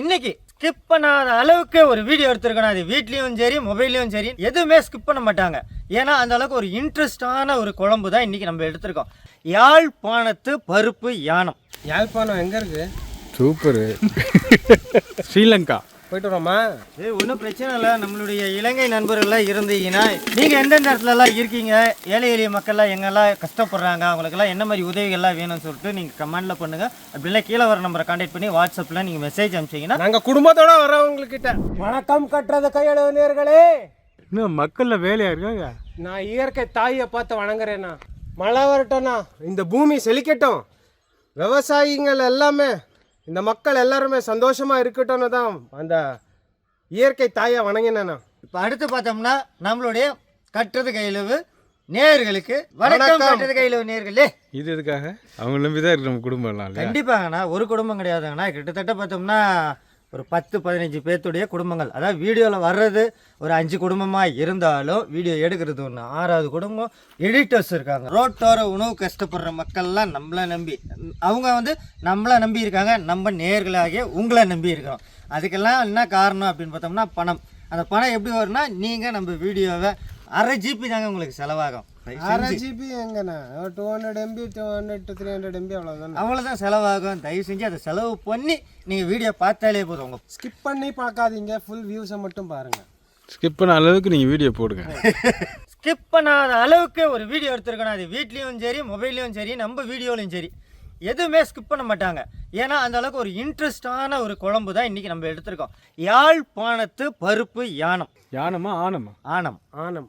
இன்னைக்கு ஸ்கிப் பண்ணாத அளவுக்கு ஒரு வீடியோ எடுத்திருக்கணும். அது வீட்லேயும் சரி மொபைல்லையும் சரி எதுவுமே ஸ்கிப் பண்ண மாட்டாங்க. ஏன்னா அந்த அளவுக்கு ஒரு இன்ட்ரெஸ்டான ஒரு குழம்பு தான் இன்னைக்கு நம்ம எடுத்திருக்கோம். யாழ்ப்பாணத்து பருப்பு யானம். யாழ்ப்பாணம் எங்கே இருக்கு? சூப்பரு. ஸ்ரீலங்கா. போயிட்டு வரோமா? ஏ ஒன்றும் பிரச்சனை இல்லை. நம்மளுடைய இலங்கை நண்பர்கள்லாம் இருந்தீங்கன்னா நீங்கள் எந்தெந்த இடத்துலலாம் இருக்கீங்க? ஏழை எளிய மக்கள்லாம் எங்கெல்லாம் கஷ்டப்படுறாங்க? அவங்களுக்கெல்லாம் என்ன மாதிரி உதவிகள்லாம் வேணும்னு சொல்லிட்டு நீங்கள் கமெண்டில் பண்ணுங்கள் அப்படிலாம் கீழே வர நம்பரை கான்டாக்ட் பண்ணி வாட்ஸ்அப்பில் நீங்கள் மெசேஜ் அனுப்பிச்சிங்கன்னா நாங்கள் குடும்பத்தோட வரோம் வணக்கம் கட்டுறது கையெழுநீர்களே. இன்னும் மக்களில் வேலையா இருக்காங்க? நான் இயற்கை தாயை பார்த்து வணங்குறேண்ணா. மழை வரட்டும்ண்ணா. இந்த பூமி செழிக்கட்டும். விவசாயிகள் எல்லாமே இந்த மக்கள் எல்லாருமே சந்தோஷமா இருக்கட்டும்னு தான் அந்த இயற்கை தாயை வணங்கினேண்ணா இப்போ அடுத்து பார்த்தோம்னா நம்மளுடைய கட்டுறது கையிலவு நேயர்களுக்கு வணக்கம். கட்டுறது கையிலவு நேயர்களே. இது எதுக்காக? அவங்க நம்பி தான் இருக்கு நம்ம குடும்பம் எல்லாம் இல்லையா? கண்டிப்பாங்கண்ணா. ஒரு குடும்பம் கிடையாதுங்கண்ணா. கிட்டத்தட்ட பார்த்தோம்னா ஒரு பத்து பதினஞ்சு பேர்த்துடைய குடும்பங்கள். அதாவது வீடியோவில் வர்றது ஒரு அஞ்சு குடும்பமாக இருந்தாலும் வீடியோ எடுக்கிறது ஒன்று ஆறாவது குடும்பம் எடிட்டர்ஸ் இருக்காங்க. ரோட்டோர உணவு கஷ்டப்படுற மக்கள்லாம் நம்மளை நம்பி. அவங்க வந்து நம்மளை நம்பி இருக்காங்க. நம்ம நேர்களாகிய உங்களை நம்பி இருக்கிறோம். அதுக்கெல்லாம் என்ன காரணம் அப்படின்னு பார்த்தோம்னா பணம். அந்த பணம் எப்படி வரும்னா நீங்கள் நம்ம வீடியோவை அரை ஜிபி தாங்க உங்களுக்கு செலவாகும். அரை ஜிபி எங்கண்ணா? Two hundred MB two hundred three hundred MB அவ்வளோதானே அவ்வளோதான் செலவாகும். தயவு செஞ்சு அதை செலவு பண்ணி நீங்கள் வீடியோ பார்த்தாலே போதும் உங்கள் ஸ்கிப் பண்ணி பார்க்காதீங்க. ஃபுல் வியூஸை மட்டும் பாருங்கள் ஸ்கிப் பண்ண அளவுக்கு நீங்கள் வீடியோ போடுங்க. ஸ்கிப் பண்ணாத அளவுக்கு ஒரு வீடியோ எடுத்திருக்கணும். அது வீட்லேயும் சரி மொபைல்லையும் சரி நம்ம வீடியோலையும் சரி. எதுவுமே ஸ்கிப் பண்ண மாட்டாங்க. ஏன்னா அந்த அளவுக்கு ஒரு இன்ட்ரெஸ்டான ஒரு குழம்பு தான் இன்றைக்கி நம்ம எடுத்திருக்கோம். யாழ்ப்பாணத்து பருப்பு யானம். யானமா ஆனமா? ஆனம். ஆனம்.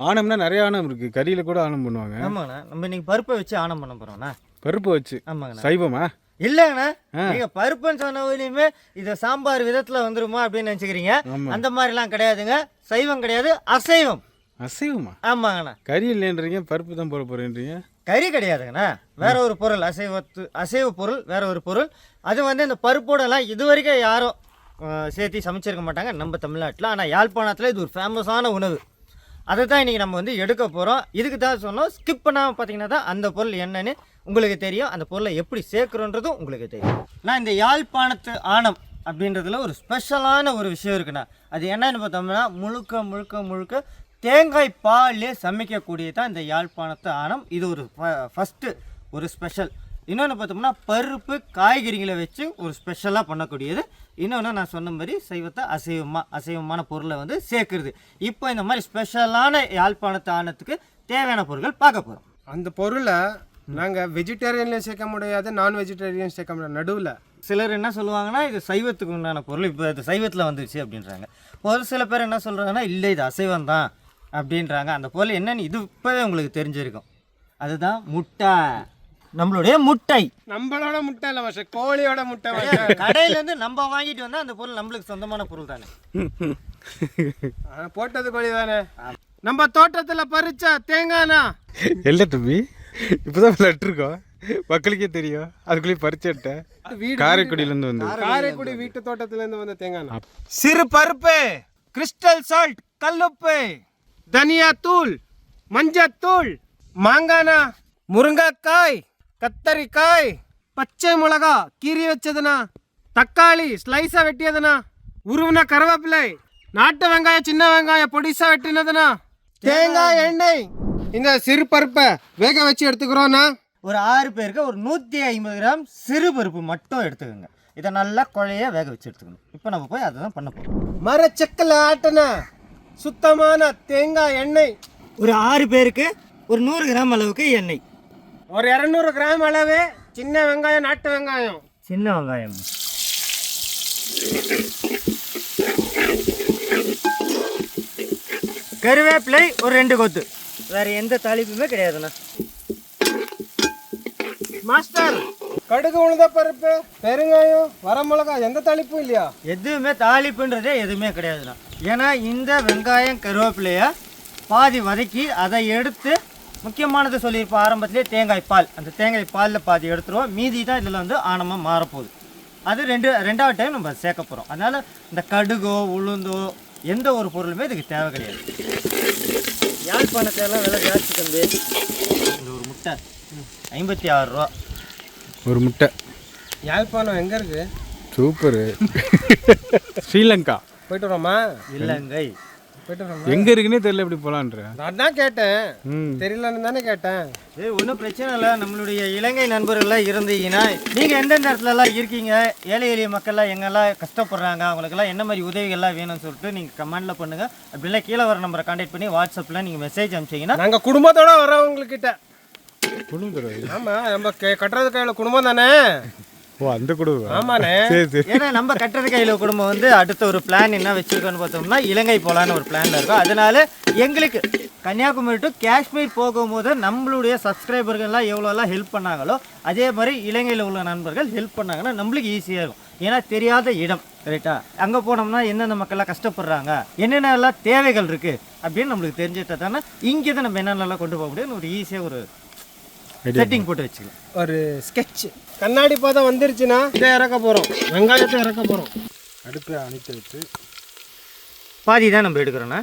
ஆனம்னா நிறைய ஆனம் இருக்கு. கறியில கூட ஆனம் பண்ணுவாங்க. ஆமாங்கண்ணா. நம்ம இன்னைக்கு பருப்பை வச்சு ஆனம் பண்ண போகிறோம்ண்ணா பருப்பு வச்சு. ஆமாங்கண்ணா. சைவமா? இல்லைங்கண்ணா. நீங்க பருப்புன்னு சொன்னவங்களையுமே இது சாம்பார் விதத்துல வந்துருமா அப்படின்னு நினைச்சுக்கிறீங்க. அந்த மாதிரிலாம் கிடையாதுங்க. சைவம் கிடையாது அசைவம். அசைவமா? ஆமாங்கண்ணா. கறி இல்லைன்றீங்க பருப்பு தான் போட போறேன்றீங்க? கறி கிடையாதுங்கண்ணா. வேற ஒரு பொருள் அசைவத்து அசைவ பொருள் வேற ஒரு பொருள். அது வந்து இந்த பருப்போடலாம் இது வரைக்கும் யாரும் சேர்த்து சமைச்சிருக்க மாட்டாங்க. நம்ம தமிழ்நாட்டில். ஆனால் யாழ்ப்பாணத்தில் இது ஒரு ஃபேமஸான உணவு. அதை தான் இன்றைக்கி நம்ம வந்து எடுக்க போகிறோம் இதுக்கு தான் சொன்னோம் ஸ்கிப் பண்ணாமல் பார்த்தீங்கன்னா தான் அந்த பொருள் என்னன்னு உங்களுக்கு தெரியும். அந்த பொருளை எப்படி சேர்க்குறோன்றதும் உங்களுக்கு தெரியும். நான் இந்த யாழ்ப்பாணத்து ஆணம் அப்படின்றதுல ஒரு ஸ்பெஷலான ஒரு விஷயம் இருக்குண்ணா. அது என்னன்னு பார்த்தோம்னா முழுக்க முழுக்க முழுக்க தேங்காய் பாலே சமைக்கக்கூடிய தான் இந்த யாழ்ப்பாணத்து ஆணம். இது ஒரு ஃபஸ்ட்டு ஒரு ஸ்பெஷல் இன்னொன்று பார்த்தோம்னா பருப்பு காய்கறிகளை வச்சு ஒரு ஸ்பெஷலாக பண்ணக்கூடியது. இன்னொன்று நான் சொன்ன மாதிரி சைவத்தை அசைவமாக அசைவமான பொருளை வந்து சேர்க்குறது. இப்போ இந்த மாதிரி ஸ்பெஷலான யாழ்ப்பாணத்து ஆணத்துக்கு தேவையான பொருட்கள் பார்க்க போகிறோம் அந்த பொருளை நாங்கள் வெஜிடேரியன்லையும் சேர்க்க முடியாது நான் வெஜிடேரியன் சேர்க்க முடியாது. நடுவில். சிலர் என்ன சொல்லுவாங்கன்னா இது சைவத்துக்கு உண்டான பொருள் இப்போ இது சைவத்தில் வந்துருச்சு அப்படின்றாங்க. ஒரு சில பேர் என்ன சொல்கிறாங்கன்னா இல்லை இது அசைவம் தான் அப்படின்றாங்க. அந்த பொருள் என்னன்னு இது இப்போவே உங்களுக்கு தெரிஞ்சிருக்கும். அதுதான் முட்டை. நம்மளுடைய முட்டை. நம்மளோட முட்டை இல்லை வருஷம் கோழியோட முட்டை கடையிலேருந்து நம்ம வாங்கிட்டு வந்தால் அந்த பொருள் நம்மளுக்கு சொந்தமான பொருள் தானே? போட்டது கோழி தானே? நம்ம தோட்டத்தில் பறிச்ச தேங்காய்னா இல்லை தம்பி இப்போதான் நட்டுருக்கோம் மக்களுக்கே தெரியும். அதுக்குள்ளேயே பறிச்சுட்டேன் வீடு காரைக்குடியிலேருந்து வந்து காரைக்குடி வீட்டு தோட்டத்திலேருந்து வந்த தேங்காய் சிறு பருப்பு கிறிஸ்டல் சால்ட் கல்லுப்பு. தனியா தூள் மஞ்சத்தூள் மாங்கானா முருங்கைக்காய். கத்தரிக்காய். பச்சை மிளகா கீறி வச்சதுனா தக்காளி ஸ்லைஸா வெட்டியதுனா உருவின கருவேப்பிலை நாட்டு வெங்காயம் சின்ன வெங்காயம் பொடிசா வெட்டினதுனா தேங்காய் எண்ணெய். இந்த சிறு பருப்பை வேக வச்சு எடுத்துக்கிறோம்னா ஒரு ஆறு பேருக்கு ஒரு நூற்றி ஐம்பது கிராம் சிறு பருப்பு மட்டும் எடுத்துக்கோங்க. இதை நல்லா குழைய வேக வச்சு எடுத்துக்கணும். இப்போ நம்ம போய் அதை தான் பண்ண போகிறோம் மரச்செக்கில் ஆட்டின சுத்தமான தேங்காய் எண்ணெய். ஒரு ஆறு பேருக்கு ஒரு நூறு கிராம் அளவுக்கு எண்ணெய். ஒரு இரநூறு கிராம் அளவு சின்ன வெங்காயம் நாட்டு வெங்காயம். சின்ன வெங்காயம். கருவேப்பிலை ஒரு ரெண்டு கொத்து. வேற எந்த தாளிப்புமே கிடையாதுண்ணா. மாஸ்டர் கடுகு உளுந்த பருப்பு பெருங்காயம் வரமிளகா எந்த தளிப்பும் இல்லையா? எதுவுமே தாளிப்புன்றதே எதுவுமே கிடையாதுண்ணா. ஏன்னா இந்த வெங்காயம் கருவேப்பிலையை பாதி வதக்கி அதை எடுத்து முக்கியமானது சொல்லியிருப்போம் ஆரம்பத்திலே தேங்காய் பால். அந்த தேங்காய் பாலில் பாதி எடுத்துருவோம். மீதி தான் இதில் வந்து ஆணமாக மாறப்போகுது. அது ரெண்டு ரெண்டாவது டைம் நம்ம சேர்க்க போகிறோம் அதனால் இந்த கடுகோ உளுந்தோ எந்த ஒரு பொருளுமே இதுக்கு தேவை கிடையாது. யாழ்ப்பாணத்தை எல்லாம் விலை ஜாஸ்தி தம்பி. இந்த ஒரு முட்டை. ஐம்பத்தி ஆறு ரூபா. ஒரு முட்டை. யாழ்ப்பாணம் எங்க இருக்கு? சூப்பரு. ஸ்ரீலங்கா. போயிட்டு வரோமா? இலங்கை வரோமா எங்க இருக்குன்னே தெரியல எப்படி போலான்ற. நான் தான் கேட்டேன் தெரியலன்னு தானே கேட்டேன். ஏய் ஒன்றும் பிரச்சனை இல்லை. நம்மளுடைய இலங்கை நண்பர்கள்லாம் இருந்தீங்கன்னா நீங்கள் எந்தெந்த இடத்துலலாம் இருக்கீங்க? ஏழை எளிய மக்கள்லாம் எங்கெல்லாம் கஷ்டப்படுறாங்க? அவங்களுக்கெல்லாம் என்ன மாதிரி உதவிகள்லாம் வேணும்னு சொல்லிட்டு நீங்கள் கமெண்டில் பண்ணுங்கள் அப்படின்னா கீழே வர நம்பரை கான்டாக்ட் பண்ணி வாட்ஸ்அப்பில் நீங்கள் மெசேஜ் அனுப்பிச்சிங்கன்னா நாங்க குடும்பத்தோட வர்றவங்கக்கிட்ட குடும்பம் ஆமா நம்ம கே- கட்டுறது கையில குடும்பம் தானே? ஓ அந்த குடும்பம். ஆமாண்ணே. சரி சரி. ஏன்னா நம்ம கட்டுறது கையில் குடும்பம் வந்து அடுத்த ஒரு பிளான் என்ன வச்சிருக்கோன்னு பார்த்தோம்னா இலங்கை போகலான்னு ஒரு பிளான்ல இருக்கும். அதனால எங்களுக்கு கன்னியாகுமரி டு காஷ்மீர் போகும்போது நம்மளுடைய சப்ஸ்கிரைபர்கள்லாம் எவ்வளோலாம் ஹெல்ப் பண்ணாங்களோ அதே மாதிரி இலங்கையில் உள்ள நண்பர்கள் ஹெல்ப் பண்ணாங்கன்னா நம்மளுக்கு ஈஸியாக இருக்கும். ஏன்னா தெரியாத இடம் ரைட்டா அங்கே போனோம்னா எந்தெந்த மக்கள்லாம் கஷ்டப்படுறாங்க என்னென்னலாம் தேவைகள் இருக்குது அப்படின்னு நம்மளுக்கு தெரிஞ்சுட்டா தானே இங்கே தான் நம்ம என்னென்னலாம் கொண்டு போக முடியும்னு ஒரு ஈஸியாக ஒரு செட்டிங் போட்டு வச்சுக்கலாம். ஒரு ஸ்கெட்ச் கண்ணாடி பாதம் வந்துருச்சுன்னா இதை இறக்க போறோம். வெங்காயத்தை இறக்க போறோம். அடுப்பை அணைத்து வச்சு. பாதி தான் நம்ம எடுக்கிறோண்ணா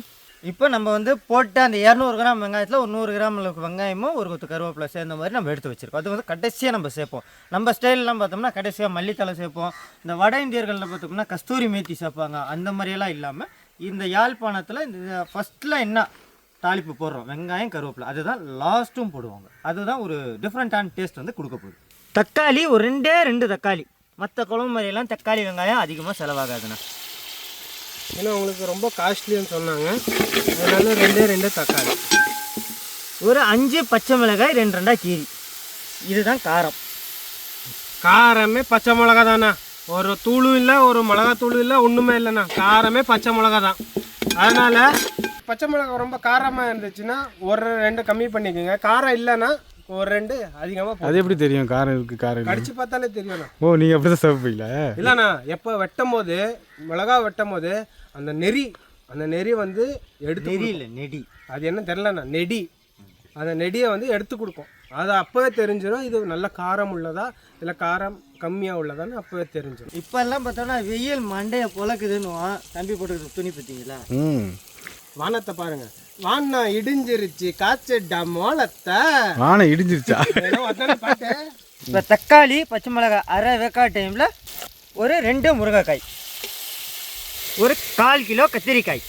இப்போ நம்ம வந்து போட்ட அந்த இரநூறு கிராம் வெங்காயத்தில் ஒரு நூறு கிராம் வெங்காயமும் ஒரு கொத்து கருவேப்பிலை சேர்ந்த மாதிரி நம்ம எடுத்து வச்சிருக்கோம். அது வந்து கடைசியாக நம்ம சேர்ப்போம். நம்ம ஸ்டைல்லாம் பார்த்தோம்னா கடைசியாக மல்லித்தலை சேர்ப்போம். இந்த வட இந்தியர்களில் பார்த்தோம்னா கஸ்தூரி மேத்தி சேர்ப்பாங்க. அந்த மாதிரியெல்லாம் இல்லாமல் இந்த யாழ்ப்பாணத்தில் இந்த ஃபஸ்ட்டில் என்ன தாளிப்பு போடுறோம். வெங்காயம் கருவேப்பிலை. அதுதான் லாஸ்ட்டும் போடுவாங்க. அதுதான் ஒரு டிஃப்ரெண்ட்டான டேஸ்ட் வந்து கொடுக்க போகுது. தக்காளி ஒரு ரெண்டே ரெண்டு தக்காளி. மற்ற குழம்பு மாதிரியெல்லாம் தக்காளி வெங்காயம் அதிகமாக செலவாகாதுண்ணா. ஏன்னா உங்களுக்கு ரொம்ப காஸ்ட்லின்னு சொன்னாங்க. அதனால ரெண்டே ரெண்டு தக்காளி. ஒரு அஞ்சு பச்சை மிளகாய் ரெண்டு ரெண்டா கீரி. இதுதான் காரம். காரமே பச்சை மிளகா தானே ஒரு தூளும் இல்லை ஒரு மிளகா தூளும் இல்லை ஒன்றுமே இல்லைண்ணா. காரமே பச்சை மிளகா தான் அதனால பச்சை மிளகா ரொம்ப காரமாக இருந்துச்சுன்னா ஒரு ரெண்டு கம்மி பண்ணிக்கோங்க. காரம் இல்லைன்னா ஒரு ரெண்டு அதிகமாக அது எப்படி தெரியும்? காரம் இருக்கு காரம் இல்லை கடிச்சு பார்த்தாலே தெரியும்ண்ணா ஓ நீங்க அப்படிதான் சாப்பிடுவீங்களா? இல்லைண்ணா எப்போ வெட்டும் போது மிளகா வெட்டும் போது அந்த நெறி அந்த நெறி வந்து எடுத்து நெறி இல்லை நெடி. அது என்ன தெரிலண்ணா நெடி. அந்த நெடியை வந்து எடுத்து கொடுக்கும். அது அப்போவே தெரிஞ்சிடும் இது நல்ல காரம் உள்ளதா இல்லை காரம் கம்மியாக உள்ளதான்னு அப்போவே தெரிஞ்சிடும் இப்பெல்லாம் பார்த்தோம்னா வெயில் மண்டையை பொழக்குதுன்னு தம்பி போட்டுக்கிற துணி பார்த்தீங்களா? ம். வானத்தை பாருங்க. வானம் இடிஞ்சிருச்சு காய்ச்சிட்டா மோளத்தை. வானம் இடிஞ்சிருச்சா? இப்போ தக்காளி பச்சை மிளகாய் அரை வெக்கா டைமில் ஒரு ரெண்டு முருங்கைக்காய். ஒரு கால் கிலோ கத்திரிக்காய்.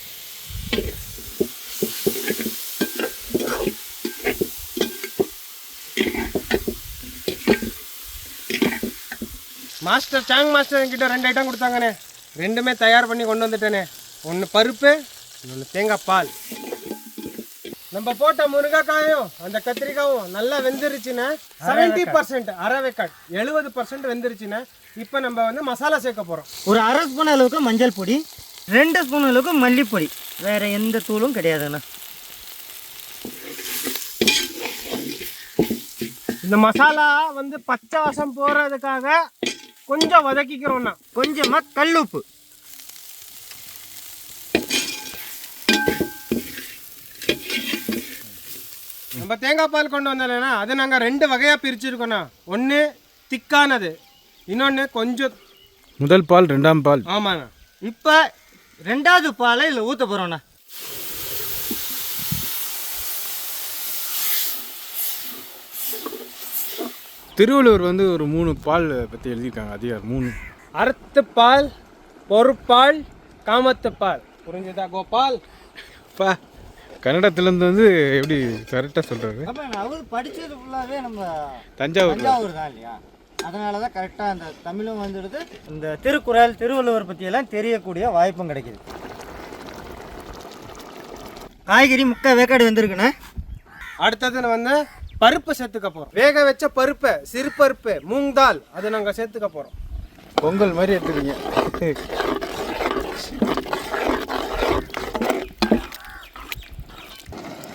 மாஸ்டர் சாங் மாஸ்டர் என்கிட்ட ரெண்டு ஐட்டம் கொடுத்தாங்கண்ணே. ரெண்டுமே தயார் பண்ணி கொண்டு வந்துட்டேனே ஒன்று பருப்பு இன்னொன்று தேங்காய் பால். நம்ம போட்ட முருங்கைக்காயும் அந்த கத்திரிக்காயும் நல்லா வெந்துருச்சுன்னா செவன்டி பர்சன்ட் அரை வெக்காட் எழுபது பர்சன்ட் வெந்துருச்சுன்னா இப்போ நம்ம வந்து மசாலா சேர்க்க போகிறோம் ஒரு அரை ஸ்பூன் அளவுக்கு மஞ்சள் பொடி ரெண்டு ஸ்பூன் அளவுக்கு மல்லிப்பொடி. வேற எந்த தூளும் கிடையாதுண்ணா. இந்த மசாலா வந்து பச்சை வாசம் போகிறதுக்காக கொஞ்சம் வதக்கிக்கிறோம்னா கொஞ்சமாக கல்லுப்பு நம்ம தேங்காய் பால் கொண்டு வந்தோம்னா அது நாங்கள் ரெண்டு வகையாக பிரிச்சிருக்கோண்ணா ஒன்று திக்கானது இன்னொன்று கொஞ்சம் முதல் பால் ரெண்டாம் பால். ஆமாண்ணா. இப்போ ரெண்டாவது பாலை இதில் ஊற்ற போகிறோண்ணா திருவள்ளுவர் வந்து ஒரு மூணு பால் பற்றி எழுதியிருக்காங்க அதிகாரம் மூணு. அறுத்து பால் பொறுப்பால் காமத்து பால். புரிஞ்சுதா கோபால்? பா கன்னடத்துலேருந்து வந்து எப்படி கரெக்டாக சொல்கிறாரு அப்போ அவர் படித்தது ஃபுல்லாகவே நம்ம தஞ்சாவூர். தஞ்சாவூர் தான் இல்லையா? அதனால தான் கரெக்டாக அந்த தமிழும் வந்துடுது. இந்த திருக்குறள் திருவள்ளுவர் பற்றியெல்லாம் தெரியக்கூடிய வாய்ப்பும் கிடைக்குது. காய்கறி முக்கால் வேக்காடு வந்திருக்குண்ணே. அடுத்தது வந்து பருப்பு சேர்த்துக்க போகிறோம் வேக வச்ச பருப்பு சிறு பருப்பு மூங் தால் அது நாங்கள் சேர்த்துக்க போகிறோம் பொங்கல் மாதிரி எடுத்துக்கீங்க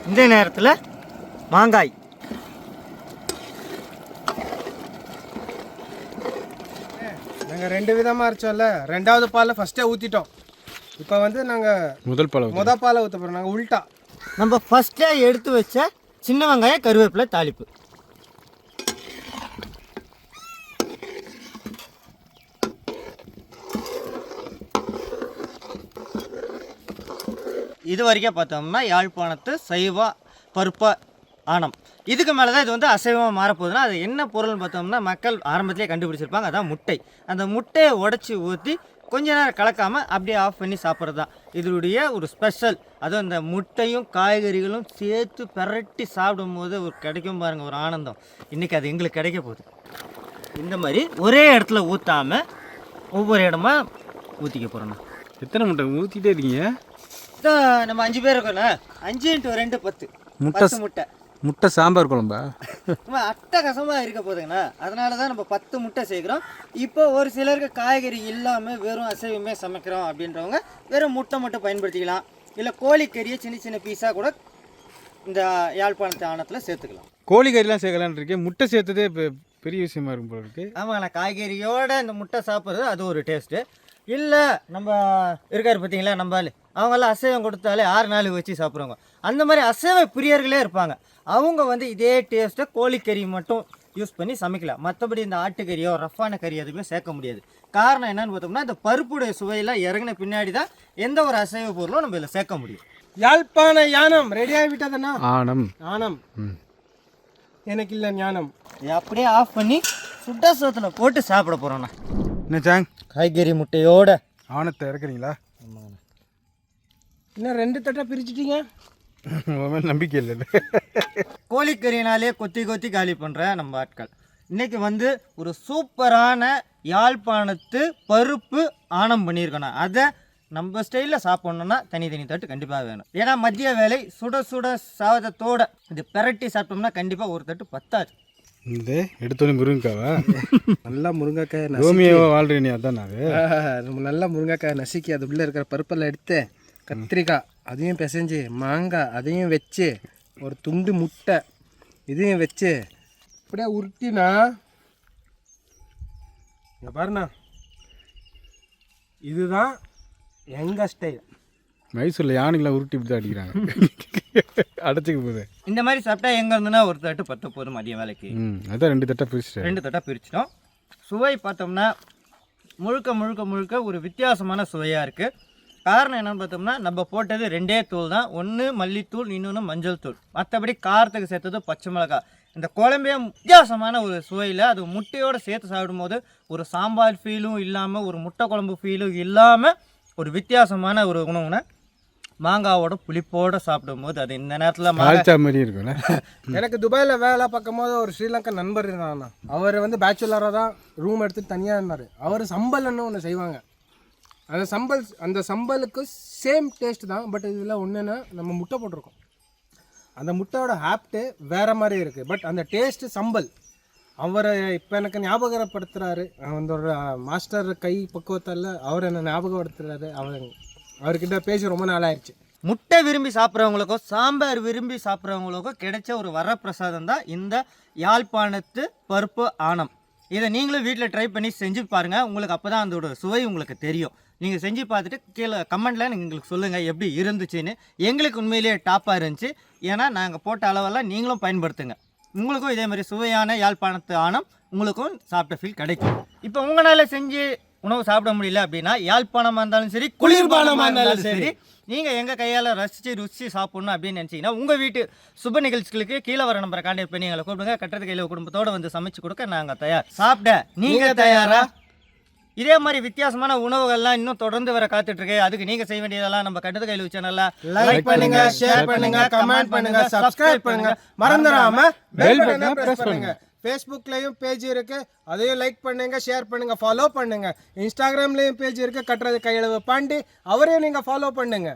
இந்த நேரத்தில் மாங்காய். நாங்கள் ரெண்டு விதமாக அரைச்சோம்ல. ரெண்டாவது பாலில் ஃபஸ்ட்டே ஊற்றிட்டோம் இப்போ வந்து நாங்கள் முதல் பால் ஊத்து. மொத பாலை ஊற்ற போகிறோம் நாங்கள் உல்ட்டா நம்ம ஃபஸ்ட்டே எடுத்து வச்ச சின்ன வெங்காயம் கருவேப்பிலை தாளிப்பு. இது வரைக்கும் பார்த்தோம்னா யாழ்ப்பாணத்து சைவ பருப்ப ஆணம். இதுக்கு மேலே தான் இது வந்து அசைவமாக மாறப்போகுதுன்னா அது என்ன பொருள்னு பார்த்தோம்னா மக்கள் ஆரம்பத்திலே கண்டுபிடிச்சிருப்பாங்க. அதான் முட்டை. அந்த முட்டையை உடச்சி ஊற்றி கொஞ்ச நேரம் கலக்காமல் அப்படியே ஆஃப் பண்ணி சாப்பிட்றது தான் இதனுடைய ஒரு ஸ்பெஷல் அதுவும் இந்த முட்டையும் காய்கறிகளும் சேர்த்து பிரட்டி சாப்பிடும்போது ஒரு கிடைக்கும் பாருங்கள் ஒரு ஆனந்தம். இன்றைக்கி அது எங்களுக்கு கிடைக்க போகுது. இந்த மாதிரி ஒரே இடத்துல ஊற்றாம ஒவ்வொரு இடமா ஊற்றிக்க போகிறோம் எத்தனை முட்டை? ஊற்றிட்டே இருக்கீங்க? நம்ம அஞ்சு பேர் இருக்கோண்ணா அஞ்சு இன்ட்டு ரெண்டு பத்து. முட்டை முட்டை. முட்டை சாம்பார் குழம்பா? நம்ம அட்டகசமாக இருக்க போதுங்கண்ணா அதனால தான் நம்ம பத்து முட்டை சேர்க்குறோம் இப்போ ஒரு சிலருக்கு காய்கறி இல்லாமல் வெறும் அசைவமே சமைக்கிறோம் அப்படின்றவங்க வெறும் முட்டை மட்டும் பயன்படுத்திக்கலாம். இல்லை கோழிக்கறியை சின்ன சின்ன பீஸாக கூட இந்த யாழ்ப்பாணத்து ஆணத்தில் சேர்த்துக்கலாம். கோழிக்கறிலாம் சேர்க்கலான்னு இருக்கேன் முட்டை சேர்த்ததே பெ- பெரிய விஷயமா இருக்கும் போல இருக்கு. ஆமாங்கண்ணா. காய்கறியோட இந்த முட்டை சாப்பிட்றது அது ஒரு டேஸ்ட்டு இல்லை நம்ம இருக்காரு பார்த்தீங்களா நம்ம அவங்கெல்லாம் அசைவம் கொடுத்தாலே ஆறு நாள் வச்சு சாப்பிட்றவங்க அந்த மாதிரி அசைவ பிரியர்களே இருப்பாங்க. அவங்க வந்து இதே டேஸ்ட்டை கோழிக்கறி மட்டும் யூஸ் பண்ணி சமைக்கலாம். மற்றபடி இந்த ஆட்டுக்கறியோ ரஃப்பான கறி எதுவுமே சேர்க்க முடியாது. காரணம் என்னன்னு பார்த்தோம்னா இந்த பருப்புடைய சுவையெல்லாம் இறங்கின பின்னாடி தான் எந்த ஒரு அசைவ பொருளும் நம்ம இதில் சேர்க்க முடியும். யாழ்ப்பாண யானம். ரெடி ஆகிவிட்டதுண்ணா ஆனம். யானம் ம். எனக்கு இல்லை ஞானம். அப்படியே ஆஃப் பண்ணி சுட்ட சோத்தில் போட்டு சாப்பிட போகிறோண்ணா என்ன சாங் காய்கறி முட்டையோட ஆனத்தை இறக்குறீங்களா? இன்னும் ரெண்டு தட்டா பிரிச்சுட்டீங்க? உன் மேல நம்பிக்கை இல்லை கோழிக்கறினாலே கொத்தி கொத்தி காலி பண்ணுற நம்ம ஆட்கள். இன்னைக்கு வந்து ஒரு சூப்பரான யாழ்ப்பாணத்து பருப்பு ஆணம் பண்ணியிருக்கணும். அதை நம்ம ஸ்டைலில் சாப்பிட்ணுன்னா தனித்தனி தட்டு கண்டிப்பாக வேணும். ஏன்னா மதிய வேலை சுட சுட சாதத்தோட இது பெரட்டி சாப்பிட்டோம்னா கண்டிப்பாக ஒரு தட்டு பத்தாது. இந்த எடுத்தோடனே முருங்கைக்காவா? நல்லா முருங்கைக்காய் ரோமியோவா வாழ்றீனி அதான் அது. நம்ம நல்லா முருங்கைக்காய் நசுக்கி அது உள்ளே இருக்கிற பருப்பெல்லாம் எடுத்து கத்திரிக்காய் அதையும் பிசைஞ்சு மாங்காய் அதையும் வச்சு ஒரு துண்டு முட்டை இதையும் வச்சு அப்படியே உருட்டினா இங்க பாருண்ணா. இதுதான் எங்கள் ஸ்டைல் மைசூரில் யானைக்கெல்லாம் உருட்டி இப்படி தான் அடிக்கிறாங்க. அடைச்சிக்க போகுது. இந்த மாதிரி சாப்பிட்டா எங்கே இருந்துன்னா ஒரு தட்டு பத்து போதும் மதிய வேலைக்கு. ம் அதான் ரெண்டு தட்டை பிரிச்சிட்டேன். ரெண்டு தட்டாக பிரிச்சிட்டோம். சுவை பார்த்தோம்னா முழுக்க முழுக்க முழுக்க ஒரு வித்தியாசமான சுவையாக இருக்குது காரணம் என்னன்னு பார்த்தோம்னா நம்ம போட்டது ரெண்டே தூள் தான். ஒன்று மல்லித்தூள் இன்னொன்று மஞ்சள் தூள். மற்றபடி காரத்துக்கு சேர்த்தது பச்சை மிளகாய். இந்த குழம்பே வித்தியாசமான ஒரு சுவையில் அது முட்டையோடு சேர்த்து சாப்பிடும்போது ஒரு சாம்பார் ஃபீலும் இல்லாமல் ஒரு முட்டை குழம்பு ஃபீலும் இல்லாமல் ஒரு வித்தியாசமான ஒரு உணவுனா மாங்காவோட புளிப்போடு சாப்பிடும்போது அது இந்த நேரத்தில் மா தாழ்ச்சா மாதிரி இருக்கும்ல. எனக்கு துபாயில் வேலை பார்க்கும்போது ஒரு ஸ்ரீலங்கா நண்பர் இருந்தாங்கண்ணா அவர் வந்து பேச்சுலராக தான் ரூம் எடுத்து தனியாக இருந்தார். அவர் சம்பல்னு ஒன்று செய்வாங்க. அந்த சம்பல் அந்த சம்பலுக்கு சேம் டேஸ்ட் தான் பட் இதில் ஒன்றுன்னா நம்ம முட்டை போட்டிருக்கோம். அந்த முட்டையோட ஹாப்ட்டு வேறு மாதிரி இருக்குது பட் அந்த டேஸ்ட்டு சம்பல் அவரை இப்போ எனக்கு ஞாபகப்படுத்துகிறாரு அந்த ஒரு மாஸ்டர் கை பக்குவத்தால் அவர் என்ன ஞாபகப்படுத்துகிறாரு அவர் அவர்கிட்ட பேசி ரொம்ப நாள் ஆயிடுச்சு முட்டை விரும்பி சாப்பிட்றவங்களுக்கோ சாம்பார் விரும்பி சாப்பிட்றவங்களுக்கோ கிடைச்ச ஒரு வரப்பிரசாதம் தான் இந்த யாழ்ப்பாணத்து பருப்பு ஆணம். இதை நீங்களும் வீட்டில் ட்ரை பண்ணி செஞ்சு பாருங்கள் உங்களுக்கு அப்போ தான் அதோட சுவை உங்களுக்கு தெரியும். நீங்கள் செஞ்சு பார்த்துட்டு கீழே கமெண்ட்டில் எங்களுக்கு சொல்லுங்கள் எப்படி இருந்துச்சுன்னு. எங்களுக்கு உண்மையிலேயே டாப்பாக இருந்துச்சு. ஏன்னா நாங்கள் போட்ட அளவெல்லாம் நீங்களும் பயன்படுத்துங்க. உங்களுக்கும் இதே மாதிரி சுவையான யாழ்ப்பாணத்து ஆணம் உங்களுக்கும் சாப்பிட்ட ஃபீல் கிடைக்கும். இப்போ உங்களால் செஞ்சு உணவு சாப்பிட முடியல அப்படின்னா யாழ்ப்பாணமாக இருந்தாலும் சரி குளிர்பானமாக இருந்தாலும் சரி நீங்கள் எங்கள் கையால் ரசித்து ருசி சாப்பிட்ணும் அப்படின்னு நினச்சிங்கன்னா உங்கள் வீட்டு சுப நிகழ்ச்சிகளுக்கு கீழே வர நம்பரை கான்டாக்ட் பண்ணி எங்களை கூப்பிடுங்க. கட்டது கையில் குடும்பத்தோடு வந்து சமைச்சு கொடுக்க நாங்கள் தயார். சாப்பிட நீங்கள் தயாரா? இதே மாதிரி வித்தியாசமான உணவுகள்லாம் இன்னும் தொடர்ந்து வர காத்துட்டு இருக்கு அதுக்கு நீங்க செய்ய வேண்டியதெல்லாம் நம்ம கட்டது கையில் சேனல்ல லைக் பண்ணுங்க ஷேர் பண்ணுங்க கமெண்ட் பண்ணுங்க சப்ஸ்கிரைப் பண்ணுங்க. மறந்துடாம பெல் பட்டனை பிரஸ் பண்ணுங்க. ஃபேஸ்புக்லயும் பேஜ் இருக்கு. அதையும் லைக் பண்ணுங்க ஷேர் பண்ணுங்க ஃபாலோ பண்ணுங்க. இன்ஸ்டாகிராம்லயும் பேஜ் இருக்கு. கட்டுறது கையளவு பாண்டி. அவரையும் நீங்க ஃபாலோ பண்ணுங்க.